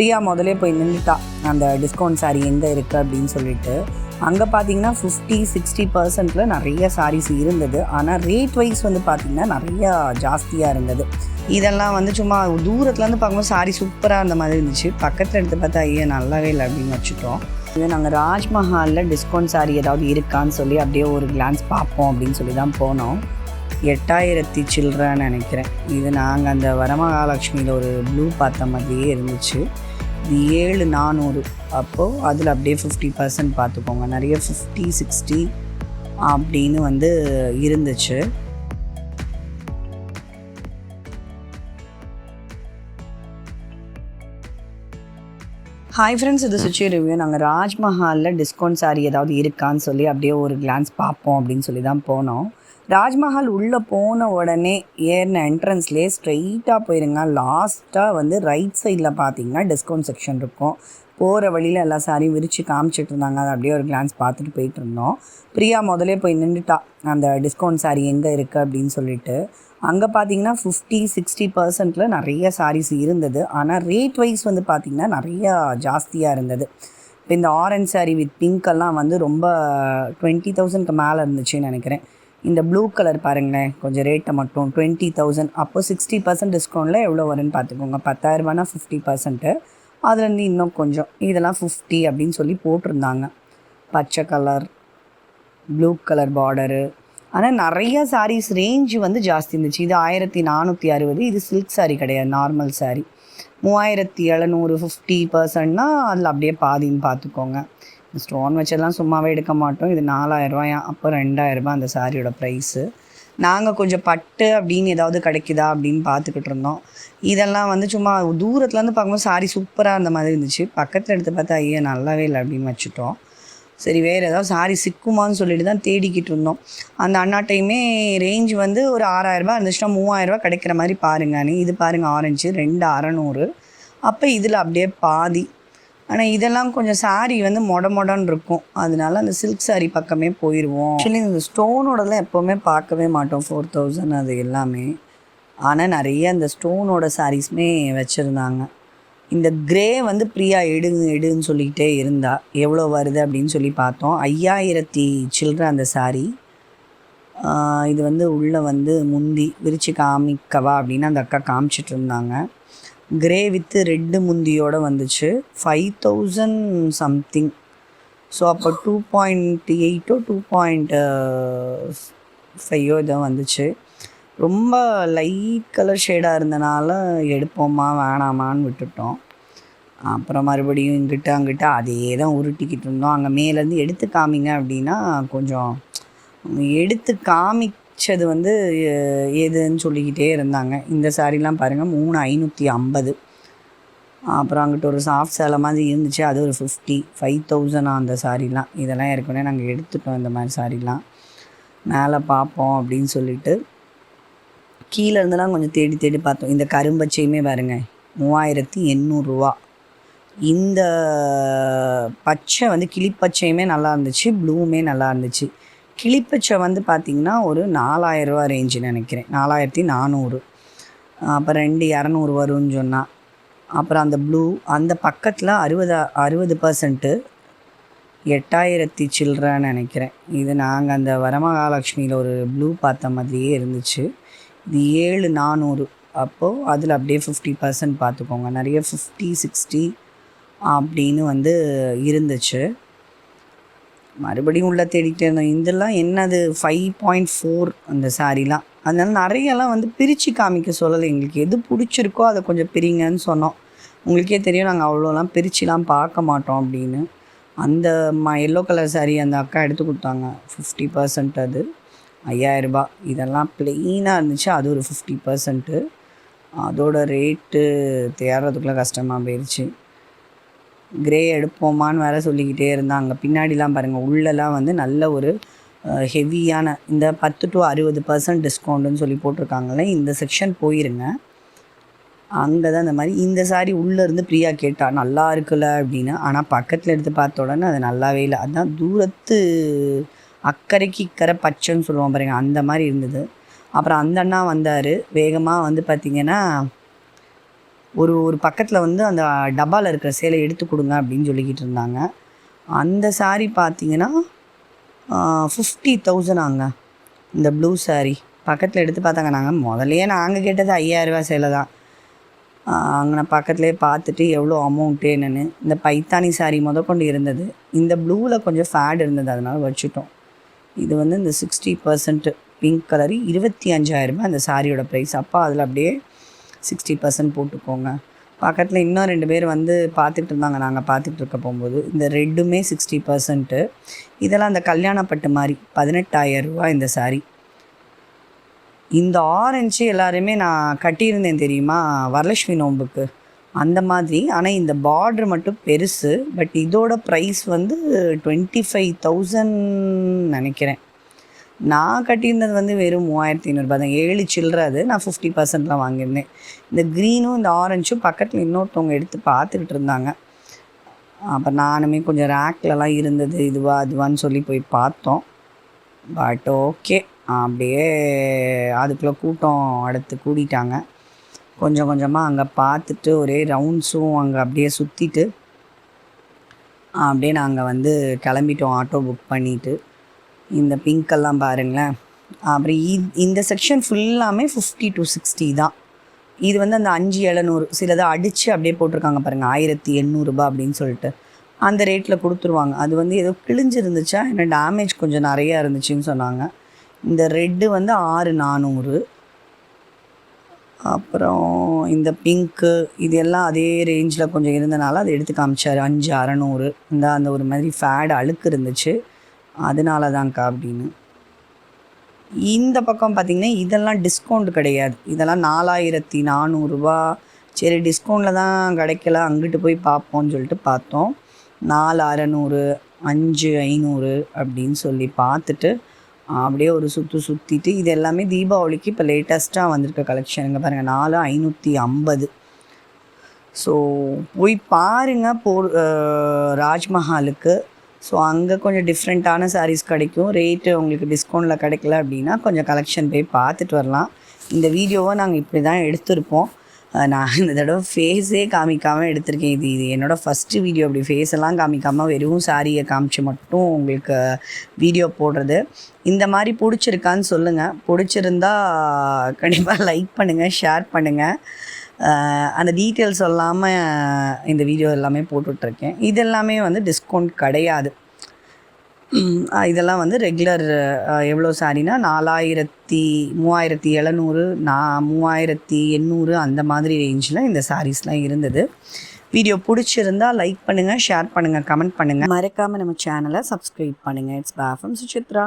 பிரியா முதலே போய் நின்றுட்டா அந்த டிஸ்கவுண்ட் சாரீ எங்கே இருக்குது அப்படின்னு சொல்லிட்டு. அங்கே பார்த்தீங்கன்னா ஃபிஃப்டி சிக்ஸ்டி பர்சன்ட்டில் நிறைய சாரீஸ் இருந்தது. ஆனால் ரேட் வைஸ் வந்து பார்த்திங்கன்னா நிறையா ஜாஸ்தியாக இருந்தது. இதெல்லாம் வந்து சும்மா தூரத்துலேருந்து பார்க்கும்போது சாரி சூப்பராக இருந்த மாதிரி இருந்துச்சு. பக்கத்தில் எடுத்து பார்த்தா ஐயா நல்லாவே இல்லை அப்படின்னு வச்சுட்டோம். இது நாங்கள் ராஜ்மஹாலில் டிஸ்கவுண்ட் சாரீ ஏதாவது இருக்கான்னு சொல்லி அப்படியே ஒரு கிளான்ஸ் பார்ப்போம் அப்படின்னு சொல்லி தான் போனோம். எட்டாயிரத்தி சில்லறன்னு நினைக்கிறேன். இது நாங்கள் அந்த வரமகாலட்சுமியில் ஒரு ப்ளூ பார்த்த மாதிரியே இருந்துச்சு. ஏழு நானூறு. அப்போது அதில் அப்படியே ஃபிஃப்டி பர்சன்ட் பார்த்துக்கோங்க நிறைய ஃபிஃப்டி சிக்ஸ்டி அப்படின்னு வந்து இருந்துச்சு. ஹாய் ஃப்ரெண்ட்ஸ் இது சுச்சி ரிவ்யூ நாங்கள் ராஜ்மஹாலில் டிஸ்கவுண்ட் சாரி ஏதாவது இருக்கான்னு சொல்லி அப்படியே ஒரு கிளான்ஸ் பார்ப்போம் அப்படின்னு சொல்லி தான் போனோம். ராஜ்மஹால் உள்ளே போன உடனே ஏறின என்ட்ரன்ஸ்லேயே ஸ்ட்ரெயிட்டாக போயிருங்க. லாஸ்ட்டாக வந்து ரைட் சைடில் பார்த்தீங்கன்னா டிஸ்கவுண்ட் செக்ஷன் இருக்கும். போகிற வழியில் எல்லா சாரியும் விரித்து காமிச்சிட்டு இருந்தாங்க. அதை அப்படியே ஒரு கிளான்ஸ் பார்த்துட்டு போயிட்டு இருந்தோம். பிரியா முதலே போய் நின்றுட்டா அந்த டிஸ்கவுண்ட் சாரி எங்கே இருக்குது அப்படின்னு சொல்லிட்டு. அங்கே பார்த்தீங்கன்னா ஃபிஃப்டி சிக்ஸ்டி பர்சன்ட்டில் நிறைய சாரீஸ் இருந்தது. ஆனால் ரேட் வைஸ் வந்து பார்த்திங்கன்னா நிறையா ஜாஸ்தியாக இருந்தது. இப்போ இந்த ஆரஞ்ச் சாரீ வித் பிங்க்கெல்லாம் வந்து ரொம்ப டுவெண்ட்டி தௌசண்ட்க்கு மேலே இருந்துச்சுன்னு நினைக்கிறேன். இந்த ப்ளூ கலர் பாருங்களேன். கொஞ்சம் ரேட்டை மட்டும் டுவெண்ட்டி தௌசண்ட் அப்போ சிக்ஸ்டி பர்சன்ட் டிஸ்கவுண்ட்டில் எவ்வளோ வரும்னு பார்த்துக்கோங்க. பத்தாயிரரூபானா ஃபிஃப்டி பர்சன்ட்டு அதுலேருந்து இன்னும் கொஞ்சம். இதெல்லாம் ஃபிஃப்டி அப்படின்னு சொல்லி போட்டிருந்தாங்க. பச்சை கலர் ப்ளூ கலர் பார்டரு ஆனால் நிறைய சாரீஸ் ரேஞ்சு வந்து ஜாஸ்தி இருந்துச்சு. இது ஆயிரத்தி நானூற்றி அறுபது. இது சில்க் சாரீ கிடையாது. நார்மல் சாரீ மூவாயிரத்தி எழுநூறு ஃபிஃப்டி பர்சன்ட்னா அதில் அப்படியே பாதின்னு பார்த்துக்கோங்க. ஸ்டோன் வச்செல்லாம் சும்மாவே எடுக்க மாட்டோம். இது நாலாயிரரூவாயா அப்போ ரெண்டாயிரரூபா அந்த சாரியோட ப்ரைஸு நாங்கள் கொஞ்சம் பட்டு அப்படின்னு ஏதாவது கிடைக்குதா அப்படின்னு பார்த்துக்கிட்டு இருந்தோம். இதெல்லாம் வந்து சும்மா தூரத்துலேருந்து பார்க்கும்போது சாரி சூப்பராக இருந்த மாதிரி இருந்துச்சு. பக்கத்தில் எடுத்து பார்த்தா ஐயா நல்லாவே இல்லை அப்படின்னு வச்சுட்டோம். சரி வேறு ஏதாவது சாரி சிக்குமான்னு சொல்லிட்டு தான் தேடிக்கிட்டு இருந்தோம். அந்த அண்ணாட்டையுமே ரேஞ்ச் வந்து ஒரு ஆறாயிரரூபா இருந்துச்சுன்னா மூவாயிரரூபா கிடைக்கிற மாதிரி பாருங்கன்னு இது பாருங்கள் ஆரஞ்சு ரெண்டு அறநூறு. அப்போ இதில் அப்படியே பாதி ஆனால் இதெல்லாம் கொஞ்சம் சாரி வந்து மொட மொடன்னு இருக்கும். அதனால அந்த சில்க் சாரி பக்கமே போயிடுவோம் ஆக்சுவலி இந்த ஸ்டோனோடலாம் எப்போவுமே பார்க்கவே மாட்டோம். ஃபோர் தௌசண்ட் அது எல்லாமே. ஆனால் நிறைய அந்த ஸ்டோனோட சாரீஸுமே வச்சுருந்தாங்க. இந்த கிரே வந்து பிரியா எடுங்க எடுன்னு சொல்லிக்கிட்டே இருந்தா. எவ்வளோ வருது அப்படின்னு சொல்லி பார்த்தோம். ஐயாயிரத்தி சில்லற அந்த சாரீ இது வந்து உள்ளே வந்து முந்தி விரித்து காமிக்கவா அப்படின்னு அந்த அக்கா காமிச்சிட்டு இருந்தாங்க. கிரே வித்து ரெட்டு முந்தியோடு வந்துச்சு. ஃபைவ் தௌசண்ட் சம்திங் ஸோ அப்போ டூ பாயிண்ட் எயிட்டோ டூ பாயிண்ட் ஃபைவோ இதோ வந்துச்சு. ரொம்ப லைட் கலர் ஷேடாக இருந்தனால எடுப்போமா வேணாமான்னு விட்டுட்டோம். அப்புறம் மறுபடியும் இங்கிட்ட அங்கிட்ட அதே தான் உருட்டிக்கிட்டு இருந்தோம். அங்கே மேலேருந்து எடுத்து காமிங்க அப்படின்னா கொஞ்சம் எடுத்து பிடிச்சது வந்து எதுன்னு சொல்லிக்கிட்டே இருந்தாங்க. இந்த சாரீலாம் பாருங்கள் மூணு ஐநூற்றி ஐம்பது. அப்புறம் அங்கிட்ட ஒரு சாஃப்ட் சேலை மாதிரி இருந்துச்சு. அது ஒரு ஃபிஃப்டி ஃபைவ் தௌசண்ட் அந்த சாரீலாம். இதெல்லாம் ஏற்கனவே நாங்கள் எடுத்துட்டோம் இந்த மாதிரி சாரீலாம். மேலே பார்ப்போம் அப்படின்னு சொல்லிட்டு கீழே இருந்தெல்லாம் கொஞ்சம் தேடி தேடி பார்த்தோம். இந்த கரும்பச்சையுமே பாருங்க மூவாயிரத்தி எண்ணூறுரூவா இந்த பச்சை வந்து கிளிப்பச்சையுமே நல்லா இருந்துச்சு ப்ளூவுமே நல்லா இருந்துச்சு. கிளிப்பச்சை வந்து பார்த்திங்கன்னா ஒரு நாலாயிரரூவா ரேஞ்சுன்னு நினைக்கிறேன். நாலாயிரத்தி நானூறு. அப்புறம் ரெண்டு இரநூறு வரும்னு சொன்னால் அப்புறம் அந்த ப்ளூ அந்த பக்கத்தில் அறுபது அறுபது பர்சன்ட்டு எட்டாயிரத்தி சில்லறன்னு நினைக்கிறேன். இது நாங்கள் அந்த வரமகாலட்சுமியில் ஒரு ப்ளூ பார்த்த மாதிரியே இருந்துச்சு. இது ஏழு நானூறு. அப்போது அதில் அப்படியே ஃபிஃப்டி பர்சன்ட் பார்த்துக்கோங்க. நிறைய ஃபிஃப்டி சிக்ஸ்டி அப்படின்னு வந்து இருந்துச்சு. மறுபடியும் உள்ளே தேடிக்கிட்டே இருந்தோம். இதெல்லாம் என்னது? ஃபைவ் பாயிண்ட் ஃபோர் அந்த சாரீலாம். அதனால நிறையெல்லாம் வந்து பிரித்து காமிக்க சொல்லலை. எங்களுக்கு எது பிடிச்சிருக்கோ அதை கொஞ்சம் பிரிங்கன்னு சொன்னோம். உங்களுக்கே தெரியும் நாங்கள் அவ்வளோலாம் பிரிச்சுலாம் பார்க்க மாட்டோம் அப்படின்னு. அந்த ம எல்லோ கலர் சாரீ அந்த அக்கா எடுத்து கொடுத்தாங்க. ஃபிஃப்டி பர்சன்ட் அது. ஐயாயிரரூபா. இதெல்லாம் ப்ளெயினாக இருந்துச்சு. அது ஒரு ஃபிஃப்டி பர்சன்ட்டு அதோட ரேட்டு தேடுறதுக்குள்ளே கஷ்டமாக போயிடுச்சு கிரே எடுப்போமான்னு வேற சொல்லிக்கிட்டே இருந்தாங்க. பின்னாடிலாம் பாருங்கள் உள்ளெல்லாம் வந்து நல்ல ஒரு ஹெவியான இந்த பத்து டு அறுபது பர்சன்ட் டிஸ்கவுண்ட்டுன்னு சொல்லி போட்டிருக்காங்களே இந்த செக்ஷன் போயிருங்க. அங்கே தான் இந்த மாதிரி இந்த சாரி உள்ளேருந்து ப்ரியா கேட்டால் நல்லா இருக்குல்ல அப்படின்னு. ஆனால் பக்கத்தில் எடுத்து பார்த்த உடனே அது நல்லாவே இல்லை. அதுதான் தூரத்து அக்கறைக்கு இக்கரை பச்சைன்னு சொல்லுவோம் பாருங்க அந்த மாதிரி இருந்தது. அப்புறம் அந்த அண்ணா வந்தார். வேகமாக வந்து பார்த்திங்கன்னா ஒரு ஒரு பக்கத்தில் வந்து அந்த டப்பாவில் இருக்கிற சேலை எடுத்து கொடுங்க அப்படின்னு சொல்லிக்கிட்டு இருந்தாங்க. அந்த saree பார்த்தீங்கன்னா ஃபிஃப்டி தௌசண்ட் இந்த ப்ளூ saree. பக்கத்தில் எடுத்து பார்த்தாங்க. நாங்கள் முதல்லயே நாங்கள் கேட்டது ஐயாயிரரூபா சேலை தான். அங்கே நான் பக்கத்துலேயே பார்த்துட்டு எவ்வளோ அமௌண்ட்டு என்னென்னு. இந்த பைத்தானி saree முதற்கொண்டு இருந்தது. இந்த ப்ளூவில் கொஞ்சம் ஃபேட் இருந்தது. அதனால் வச்சுட்டோம். இது வந்து இந்த சிக்ஸ்டி பர்சன்ட்டு பிங்க் கலரு இருபத்தி அஞ்சாயிரரூபா அந்த சாரியோட ப்ரைஸ் அப்போ அதில் அப்படியே சிக்ஸ்டி பர்சன்ட் போட்டுக்கோங்க. பக்கத்தில் இன்னும் ரெண்டு பேர் வந்து பார்த்துட்டு இருந்தாங்க. நாங்கள் பார்த்துட்டு இருக்க போகும்போது இந்த ரெட்டுமே சிக்ஸ்டி பர்சன்ட்டு இதெல்லாம் அந்த கல்யாணப்பட்டு மாதிரி பதினெட்டாயிரம் ரூபா இந்த saree. இந்த ஆரஞ்சு எல்லாருமே நான் கட்டியிருந்தேன் தெரியுமா? வரலட்சுமி நோம்புக்கு அந்த மாதிரி. ஆனால் இந்த பார்ட்ரு மட்டும் பெருசு. பட் இதோட ப்ரைஸ் வந்து டுவெண்ட்டி ஃபைவ் தௌசண்ட் நினைக்கிறேன். நான் கட்டியிருந்தது வந்து வெறும் மூவாயிரத்தி ஐநூறுபா தான். ஏழு சில்லற அது. நான் ஃபிஃப்டி பர்சன்ட்லாம் வாங்கியிருந்தேன். இந்த க்ரீனும் இந்த ஆரஞ்சும் பக்கத்தில் இன்னொருத்தவங்க எடுத்து பார்த்துக்கிட்டு இருந்தாங்க. அப்போ நானுமே கொஞ்சம் ரேக்லலாம் இருந்தது. இதுவா அதுவான்னு சொல்லி போய் பார்த்தோம். பட் ஓகே அப்படியே அதுக்குள்ளே கூட்டம் அடுத்து கூடிட்டாங்க. கொஞ்சம் கொஞ்சமாக அங்கே பார்த்துட்டு ஒரே ரவுண்ட்ஸும் அங்கே அப்படியே சுற்றிட்டு அப்படியே நாங்கள் வந்து கிளம்பிட்டோம். ஆட்டோ புக் பண்ணிவிட்டு இந்த பிங்க்கெல்லாம் பாருங்களேன். அப்புறம் இ- இந்த செக்ஷன் ஃபுல்லாமே ஃபிஃப்டி டு சிக்ஸ்டி தான். இது வந்து அந்த அஞ்சு எழுநூறு சிலதை அடித்து அப்படியே போட்டிருக்காங்க பாருங்கள் ஆயிரத்தி எண்ணூறுபா அப்படின்னு சொல்லிட்டு. அந்த ரேட்டில் கொடுத்துருவாங்க. அது வந்து ஏதோ கிழிஞ்சிருந்துச்சா என்ன டேமேஜ் கொஞ்சம் நிறையா இருந்துச்சுன்னு சொன்னாங்க. இந்த ரெட்டு வந்து ஆறு நானூறு. அப்புறம் இந்த பிங்க்கு இது எல்லாம் அதே ரேஞ்சில் கொஞ்சம் இருந்தனால அதை எடுத்து காமிச்சார். அஞ்சு அறநூறு. இந்த அந்த ஒரு மாதிரி ஃபேட் அழுக்கு இருந்துச்சு. அதனால தான்க்கா அப்படின்னு. இந்த பக்கம் பார்த்திங்கன்னா இதெல்லாம் டிஸ்கவுண்ட் கிடையாது. இதெல்லாம் நாலாயிரத்தி நானூறுரூவா சரி டிஸ்கவுண்டில் தான் கிடைக்கல. அங்கிட்டு போய் பார்ப்போம்னு சொல்லிட்டு பார்த்தோம். நாலு அறநூறு அஞ்சு ஐநூறு அப்படின்னு சொல்லி பார்த்துட்டு அப்படியே ஒரு சுற்று சுற்றிட்டு இது எல்லாமே தீபாவளிக்கு இப்போ லேட்டஸ்ட்டாக வந்திருக்க கலெக்ஷன் இங்கே பாருங்கள் நாலு ஐநூற்றி ஐம்பது. ஸோ போய் பாருங்கள் போ ராஜ்மஹாலுக்கு. ஸோ அங்கே கொஞ்சம் டிஃப்ரெண்ட்டான சாரீஸ் கிடைக்கும். ரேட்டு உங்களுக்கு டிஸ்கவுண்ட்டில் கிடைக்கல அப்படின்னா கொஞ்சம் கலெக்ஷன் போய் பார்த்துட்டு வரலாம். இந்த வீடியோவை நாங்கள் இப்படி தான் எடுத்திருப்போம் நான் இந்த தடவை ஃபேஸே காமிக்காமல் எடுத்திருக்கேன். இது இது என்னோடய ஃபஸ்ட்டு வீடியோ அப்படி ஃபேஸ் எல்லாம் காமிக்காமல் வெறும் சாரியை காமிச்சு மட்டும் உங்களுக்கு வீடியோ போடுறது. இந்த மாதிரி பிடிச்சிருக்கான்னு சொல்லுங்கள் பிடிச்சிருந்தா கண்டிப்பாக லைக் பண்ணுங்கள் ஷேர் பண்ணுங்கள் அந்த டீட்டெயில்ஸ் சொல்லாமல் இந்த வீடியோ எல்லாமே போட்டுட்ருக்கேன். இது எல்லாமே வந்து டிஸ்கவுண்ட் கிடையாது. இதெல்லாம் வந்து ரெகுலர் எவ்வளோ சாரினா நாலாயிரத்தி மூவாயிரத்தி எழுநூறு நான் மூவாயிரத்தி எண்ணூறு அந்த மாதிரி ரேஞ்சில் இந்த சாரீஸ்லாம் இருந்தது. வீடியோ பிடிச்சிருந்தா லைக் பண்ணுங்கள் ஷேர் பண்ணுங்கள் கமெண்ட் பண்ணுங்கள் மறக்காமல் நம்ம சேனலை சப்ஸ்கிரைப் பண்ணுங்கள் இட்ஸ் பேஃபம் சுசித்ரா